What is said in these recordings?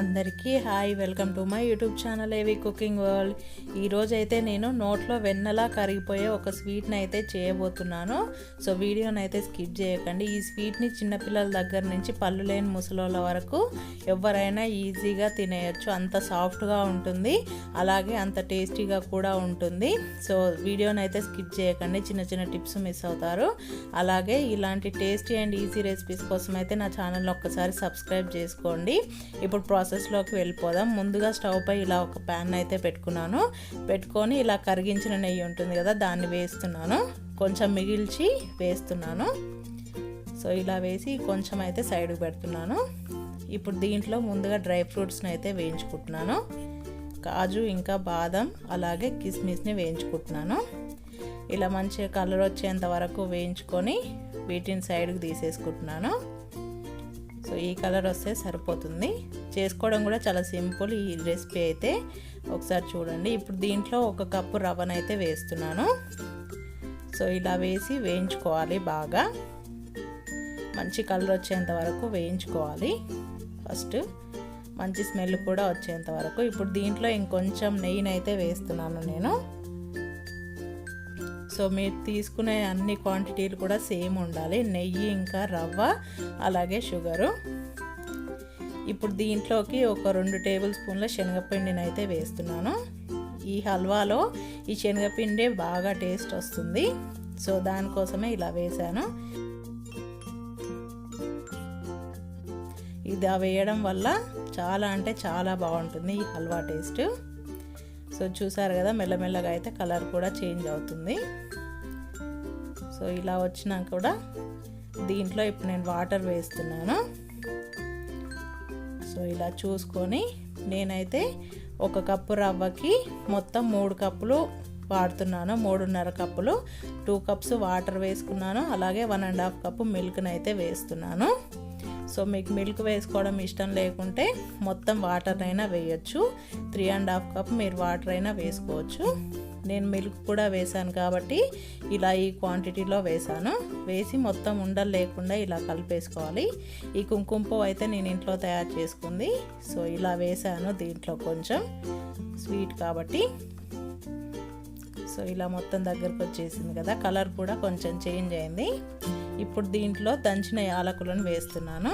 అందరికీ hi welcome to my YouTube channel AV cooking world. ఈరోజు అయితే నేను నోట్లో వెన్నలా కరిగిపోయే ఒక స్వీట్ని అయితే చేయబోతున్నాను. సో వీడియోని అయితే స్కిప్ చేయకండి. ఈ స్వీట్ని చిన్నపిల్లల దగ్గర నుంచి పళ్ళు లేని ముసలోళ్ళ వరకు ఎవరైనా ఈజీగా తినేయచ్చు. అంత సాఫ్ట్గా ఉంటుంది. అలాగే అంత టేస్టీగా కూడా ఉంటుంది. సో వీడియోని అయితే స్కిప్ చేయకండి. చిన్న చిన్న టిప్స్ మిస్ అవుతారు. అలాగే ఇలాంటి టేస్టీ అండ్ ఈజీ రెసిపీస్ కోసం అయితే నా ఛానల్ని ఒక్కసారి సబ్స్క్రైబ్ చేసుకోండి. ఇప్పుడు ప్రాసెస్లోకి వెళ్ళిపోదాం. ముందుగా స్టవ్ పై ఇలా ఒక ప్యాన్ అయితే పెట్టుకున్నాను. పెట్టుకొని ఇలా కరిగించిన నెయ్యి ఉంటుంది కదా దాన్ని వేస్తున్నాను. కొంచెం మిగిల్చి వేస్తున్నాను. సో ఇలా వేసి కొంచెం అయితే సైడ్కి పెడుతున్నాను. ఇప్పుడు దీంట్లో ముందుగా డ్రై ఫ్రూట్స్ని అయితే వేయించుకుంటున్నాను. కాజు ఇంకా బాదం అలాగే కిస్మిస్ని వేయించుకుంటున్నాను. ఇలా మంచిగా కలర్ వచ్చేంత వరకు వేయించుకొని వీటిని సైడ్కి తీసేసుకుంటున్నాను. సో ఈ కలర్ వస్తే సరిపోతుంది. చేసుకోవడం కూడా చాలా సింపుల్ ఈ రెసిపీ అయితే. ఒకసారి చూడండి. ఇప్పుడు దీంట్లో ఒక కప్పు రవ్వనైతే వేస్తున్నాను. సో ఇలా వేసి వేయించుకోవాలి బాగా. మంచి కలర్ వచ్చేంత వరకు వేయించుకోవాలి. ఫస్ట్ మంచి స్మెల్ కూడా వచ్చేంత వరకు. ఇప్పుడు దీంట్లో ఇంకొంచెం నెయ్యినైతే వేస్తున్నాను నేను. సో మీరు తీసుకునే అన్ని క్వాంటిటీలు కూడా సేమ్ ఉండాలి. నెయ్యి ఇంకా రవ్వ అలాగే షుగరు. ఇప్పుడు దీంట్లోకి ఒక రెండు టేబుల్ స్పూన్ల శనగపిండిని అయితే వేస్తున్నాను. ఈ హల్వాలో ఈ శనగపిండి బాగా టేస్ట్ వస్తుంది. సో దానికోసమే ఇలా వేశాను. ఇది వేయడం వల్ల చాలా అంటే చాలా బాగుంటుంది ఈ హల్వా టేస్ట్. సో చూసారు కదా మెల్లమెల్లగా అయితే కలర్ కూడా చేంజ్ అవుతుంది. సో ఇలా వచ్చినా కూడా దీంట్లో ఇప్పుడు నేను వాటర్ వేస్తున్నాను. సో ఇలా చూసుకొని నేనైతే ఒక కప్పు రవ్వకి మొత్తం మూడు కప్పులు వాడుతున్నాను మూడున్నర కప్పులు. టూ కప్స్ వాటర్ వేసుకున్నాను అలాగే వన్ అండ్ హాఫ్ కప్పు మిల్క్ని అయితే వేస్తున్నాను. సో మీకు మిల్క్ వేసుకోవడం ఇష్టం లేకుంటే మొత్తం వాటర్ అయినా వేయచ్చు. త్రీ అండ్ హాఫ్ కప్ మీరు వాటర్ అయినా వేసుకోవచ్చు. నేను మిల్క్ కూడా వేసాను కాబట్టి ఇలా ఈ క్వాంటిటీలో వేసాను వేసి మొత్తం ఉండలు లేకుండా ఇలా కలిపేసుకోవాలి. ఈ కుంకుమ పువ్వు అయితే నేను ఇంట్లో తయారు చేసుకుంది. సో ఇలా వేసాను దీంట్లో కొంచెం స్వీట్ కాబట్టి. సో ఇలా మొత్తం దగ్గరకు వచ్చేసింది కదా కలర్ కూడా కొంచెం చేంజ్ అయింది. ఇప్పుడు దీంట్లో దంచిన యాలకులను వేస్తున్నాను.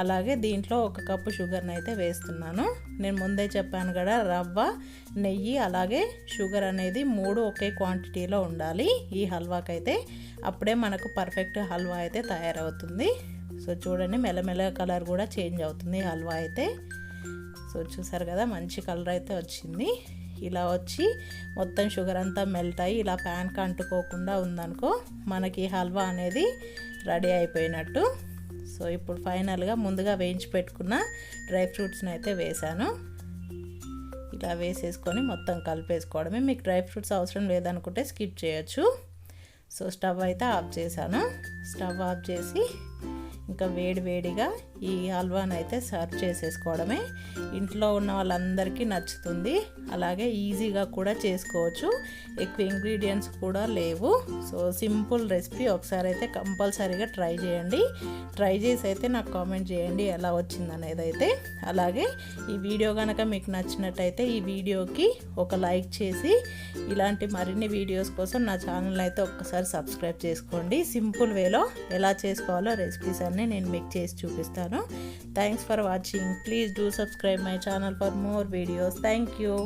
అలాగే దీంట్లో ఒక కప్పు షుగర్ని అయితే వేస్తున్నాను. నేను ముందే చెప్పాను కదా రవ్వ నెయ్యి అలాగే షుగర్ అనేది మూడు ఒకే క్వాంటిటీలో ఉండాలి. ఈ హల్వాకైతే అప్పుడే మనకు పర్ఫెక్ట్ హల్వా అయితే తయారవుతుంది. సో చూడండి మెల్లమెల్ల కలర్ కూడా చేంజ్ అవుతుంది హల్వా అయితే. సో చూసారు కదా మంచి కలర్ అయితే వచ్చింది. ఇలా వచ్చి మొత్తం షుగర్ అంతా మెల్ట్ అయ్యి ఇలా ప్యాన్కి అంటుకోకుండా ఉందనుకో మనకి హల్వా అనేది రెడీ అయిపోయినట్టు. సో ఇప్పుడు ఫైనల్గా ముందుగా వేయించి పెట్టుకున్న డ్రై ఫ్రూట్స్ని అయితే వేసాను ఇలా వేసేసుకొని మొత్తం కలిపేసుకోవడమే. మీకు డ్రై ఫ్రూట్స్ అవసరం లేదనుకుంటే స్కిప్ చేయొచ్చు. సో స్టవ్ అయితే ఆఫ్ చేశాను. స్టవ్ ఆఫ్ చేసి ఇంకా వేడి వేడిగా ఈ హల్వాని అయితే సర్వ్ చేసేసుకోవడమే. ఇంట్లో ఉన్న వాళ్ళందరికీ నచ్చుతుంది. అలాగే ఈజీగా కూడా చేసుకోవచ్చు. ఎక్కువ ఇంగ్రీడియంట్స్ కూడా లేవు. సో సింపుల్ రెసిపీ ఒకసారి అయితే కంపల్సరీగా ట్రై చేయండి. ట్రై చేసి అయితే నాకు కామెంట్ చేయండి ఎలా వచ్చింది అనేది అయితే. అలాగే ఈ వీడియో కనుక మీకు నచ్చినట్టయితే ఈ వీడియోకి ఒక లైక్ చేసి ఇలాంటి మరిన్ని వీడియోస్ కోసం నా ఛానల్ అయితే ఒక్కసారి సబ్స్క్రైబ్ చేసుకోండి. సింపుల్ వేలో ఎలా చేసుకోవాలో రెసిపీస్ అన్నీ నేను మీకు చేసి చూపిస్తాను. Thanks for watching please do subscribe my channel for more videos thank you